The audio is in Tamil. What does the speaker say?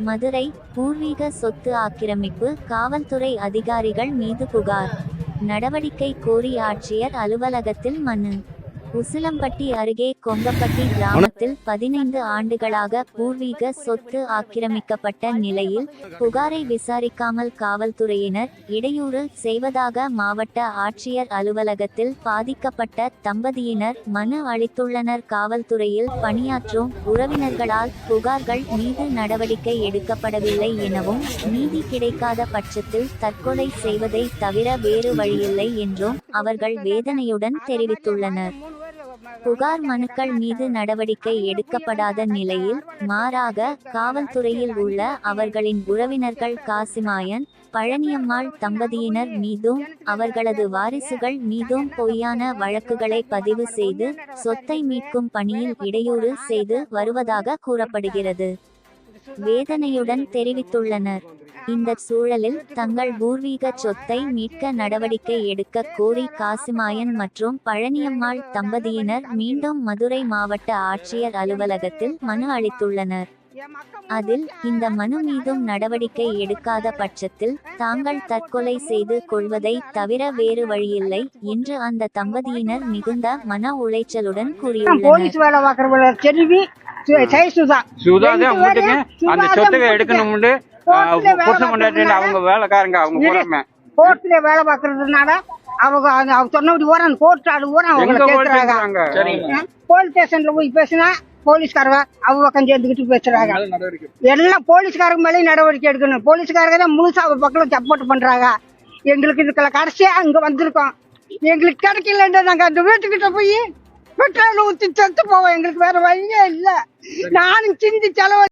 மதுரை பூர்வீக சொத்து ஆக்கிரமிப்பு காவல்துறை அதிகாரிகள் மீது புகார். நடவடிக்கை கோரி ஆட்சியர் அலுவலகத்தில் மனு உசிலம்பட்டி அருகே கொங்கப்பட்டி கிராமத்தில் பதினைந்து ஆண்டுகளாக பூர்வீக சொத்து ஆக்கிரமிக்கப்பட்ட நிலையில் புகாரை விசாரிக்காமல் காவல்துறையினர் இடையூறு செய்வதாக மாவட்ட ஆட்சியர் அலுவலகத்தில் பாதிக்கப்பட்ட தம்பதியினர் மனு அளித்துள்ளனர். காவல்துறையில் பணியாற்றும் உறவினர்களால் புகார்கள் மீது நடவடிக்கை எடுக்கப்படவில்லை எனவும் நீதி கிடைக்காத பட்சத்தில் தற்கொலை செய்வதை தவிர வேறு வழியில்லை என்றும் அவர்கள் வேதனையுடன் தெரிவித்துள்ளனர். புகார் மனுக்கள் மீது நடவடிக்கை எடுக்கப்படாத நிலையில் மாறாக காவல்துறையில் உள்ள அவர்களின் உறவினர்கள் காசிமாயன் பழனியம்மாள் தம்பதியினர் மீதும் அவர்களது வாரிசுகள் மீதும் பொய்யான வழக்குகளை பதிவு செய்து சொத்தை மீட்கும் பணியில் இடையூறு செய்து வருவதாக கூறப்படுகிறது. வேதனையுடன் தெரிவித்துள்ளனர். இந்த சூழலில் தங்கள் பூர்வீக சொத்தை மீட்க நடவடிக்கை எடுக்க கோரி காசிமாயன் மற்றும் பழனியம்மாள் தம்பதியினர் மீண்டும் மதுரை மாவட்ட ஆட்சியர் அலுவலகத்தில் மனு அளித்துள்ளனர். அதில் இந்த மனு மீதும் நடவடிக்கை எடுக்காத பட்சத்தில் தாங்கள் தற்கொலை செய்து கொள்வதை தவிர வேறு வழியில்லை என்று அந்த தம்பதியினர் மிகுந்த மன உளைச்சலுடன் கூறியுள்ளனர். போலீஸ் வேலை பார்க்கறவங்கள செல்வி சு- ஜெயசுதா சுதா தான் ரெண்டு முட்டுங்க பேரும் அந்த சொத்துக்கு எடுக்கணும்னு புருஷன் கொண்டாட்டி அவங்க வேலைக்காரங்க அவங்க பூராமே கோர்ட்ல வேலை பார்க்கறதுனால அவங்க அந்த அவங்க சொன்னபடி அந்த கோர்ட் அவங்கள எங்க போய் கேட்கறாங்க போலீஸ் ஸ்டேஷன்ல போய் பேசினா போலீஸ்காரங்க அவங்க பக்கம் சேர்ந்துக்கிட்டு பேசுறாங்க. எல்லாம் போலீஸ்காரங்க மேலே நடவடிக்கை எடுக்கணும். போலீஸ்காரங்க தான் முழுசா அவங்க பக்கம் சப்போர்ட் பண்றாங்க. எங்களுக்கு இதுக்குள்ள கடைசியா அங்க வந்திருக்கோம். எங்களுக்கு கிடைக்கலன்னா நாங்க அந்த வீட்டுக்கிட்ட போய் பெட்ரோல் ஊத்தி செத்து போவோம் எங்களுக்கு வேற வழியே இல்ல. நானும் சிந்தி செலவு